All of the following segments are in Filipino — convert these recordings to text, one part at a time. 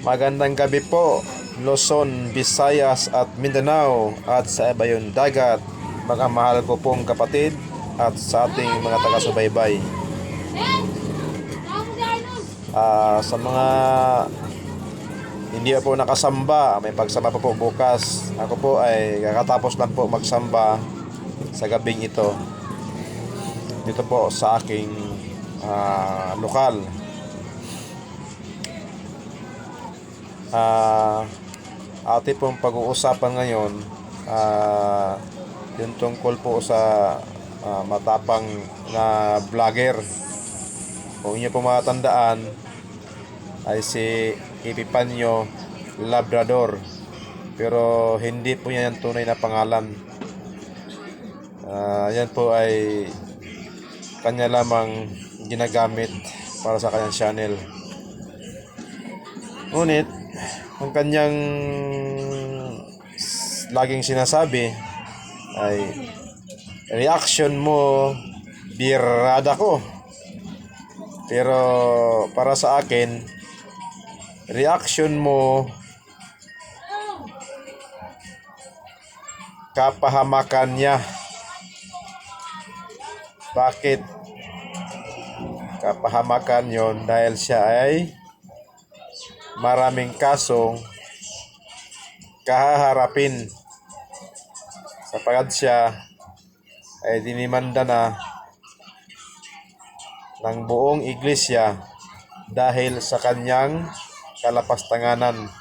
Magandang gabi po, Luzon, Visayas at Mindanao at sa iba yung dagat, mga mahal ko pong kapatid at sa ating mga taga-subaybay. Ah, sa mga hindi po nakasamba, may pagsamba pa po bukas. Ako po ay kakatapos lang po magsamba sa gabing ito. Dito po sa aking ah, lokal. Ah, ate pong pag-uusapan ngayon ah, yung tungkol po sa ah, matapang na vlogger. Kung inyo po matandaan ay si Epipanyo Labrador. Pero hindi po yan ang tunay na pangalan. Ah, yan po ay kanya lamang ginagamit para sa kanyang channel. Ngunit, ang kanyang laging sinasabi ay reaction mo birada ko. Pero para sa akin, reaction mo kapahamakan niya. Bakit kapahamakan yon dahil siya ay maraming kasong kahaharapin sapagat siya ay dinimanda na ng buong iglesia dahil sa kanyang kalapastanganan.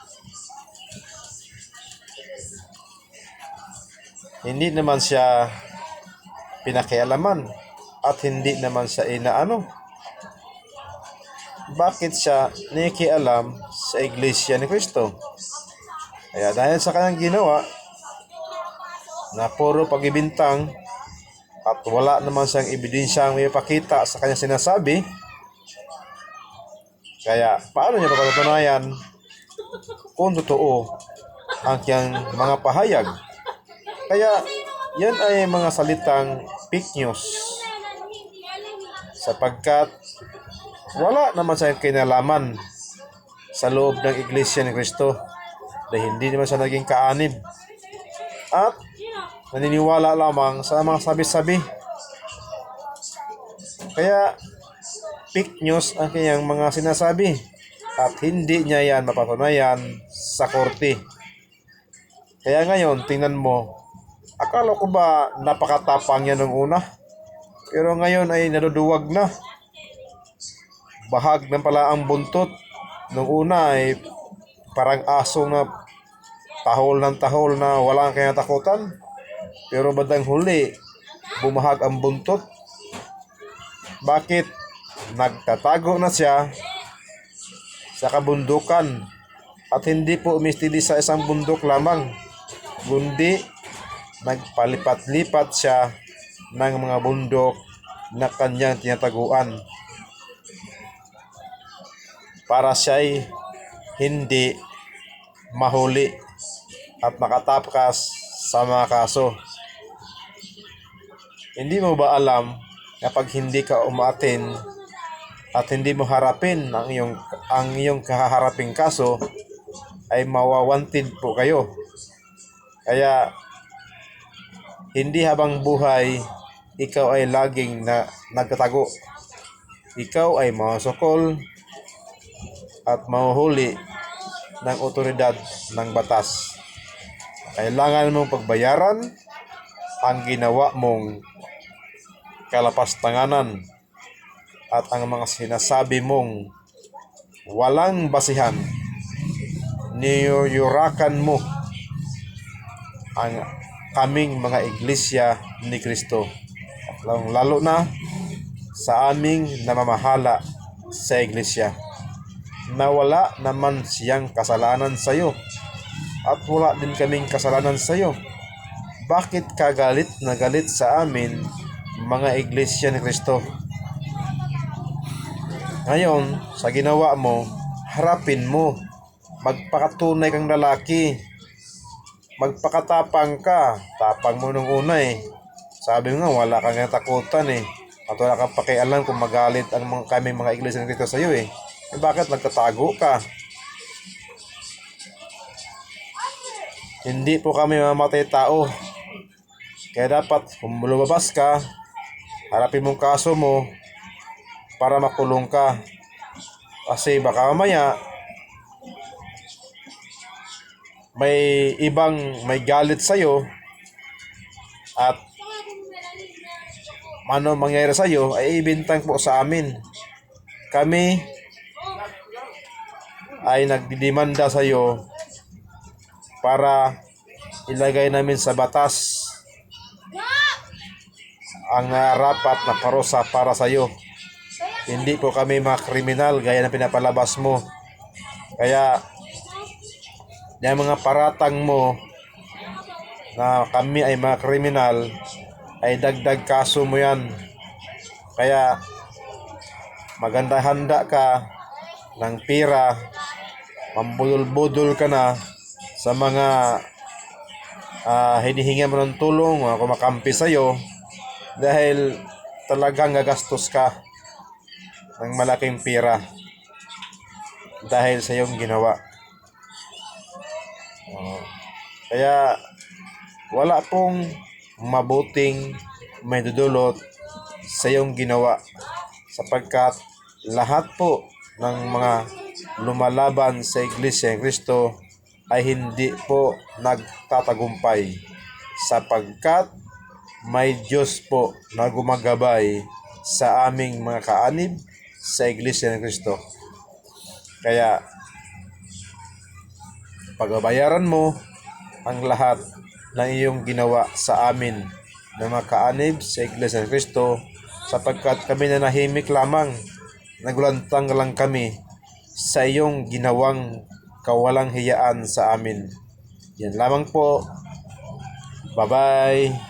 Hindi naman siya pinakialaman at hindi naman siya inaano. Bakit siya nikialam sa iglesia ni Kristo? Kaya dahil sa kanyang ginawa na puro pagibintang at wala naman siyang ebidensyang may pakita sa kanyang sinasabi, kaya paano niya papatunayan kung totoo ang kanyang mga pahayag? Kaya yan ay mga salitang fake news sapagkat wala naman sa kinalaman sa loob ng Iglesia ni Kristo dahil hindi naman siya naging kaanib. At naniniwala lamang sa mga sabi-sabi. Kaya fake news ang kanyang mga sinasabi at hindi niya yan mapatunayan sa korte. Kaya ngayon tingnan mo akala ko ba napakatapang yan nung una? Pero ngayon ay naduduwag na bahag na pala ang buntot. Nung una ay parang aso na tahol ng tahol na walang kinatakutan. Pero badang huli, bumahag ang buntot. Bakit? Nagtatago na siya sa kabundukan at hindi po umistili sa isang bundok lamang kundi nagpalipat-lipat siya ng mga bundok na kanyang tinataguan para siya'y hindi mahuli at makatapkas sa mga kaso. Hindi mo ba alam kapag hindi ka umaatin at hindi mo harapin ang iyong, ang iyong kaharaping kaso ay mawawantid po kayo. Kaya hindi habang buhay ikaw ay laging na nagtatago. Ikaw ay masukol at mahuhuli ng otoridad ng batas. Kailangan mong pagbayaran ang ginawa mong kalapastanganan at ang mga sinasabi mong walang basihan. Niyuyurakan mo ang kaming mga iglesia ni Kristo. Lalo, lalo na sa aming namamahala sa iglesia na wala naman siyang kasalanan sa iyo at wala din kaming kasalanan sa iyo. Bakit ka galit na galit sa amin mga iglesia ni Kristo? Ngayon, sa ginawa mo, harapin mo. Magpakatunay kang lalaki. Magpakatapang ka. Tapang mo nung una eh. Sabi mo nga, wala kang takutan eh. At wala kang pakialam kung magalit ang mga, kami mga iglesia ng Kristo sa iyo eh. Eh bakit nagtatago ka? Hindi po kami mamatay tao. Kaya dapat kung lumabas ka, harapin mong kaso mo para makulong ka. Kasi baka mamaya may ibang may galit sa'yo at ano mangyayari sa'yo ay ibintang po sa amin. Kami ay nagdidemanda sa'yo para ilagay namin sa batas ang ah, rapat na parusa para sa iyo. Hindi po kami mga kriminal gaya ng pinapalabas mo. Kaya yung mga paratang mo na kami ay mga kriminal ay dagdag kaso mo yan. Kaya maganda handa ka ng pira, mambudol-budol ka na sa mga ah hinihinga mo ng tulong, mga kumakampi sa'yo, dahil talagang gagastos ka ng malaking pira dahil sa iyong ginawa. Oo. kaya wala pong mabuting may dudulot sa iyong ginawa sapagkat lahat po ng mga lumalaban sa Iglesia ng Kristo ay hindi po nagtatagumpay sapagkat may Diyos po na gumagabay sa aming mga kaanib sa Iglesia ng Kristo. Kaya, pagbabayaran mo ang lahat ng iyong ginawa sa amin na mga kaanib sa Iglesia ng Kristo sapagkat kami na nahimik lamang, nagulantang lang kami sa iyong ginawang kawalang hiyaan sa amin. Yan lamang po. Bye-bye.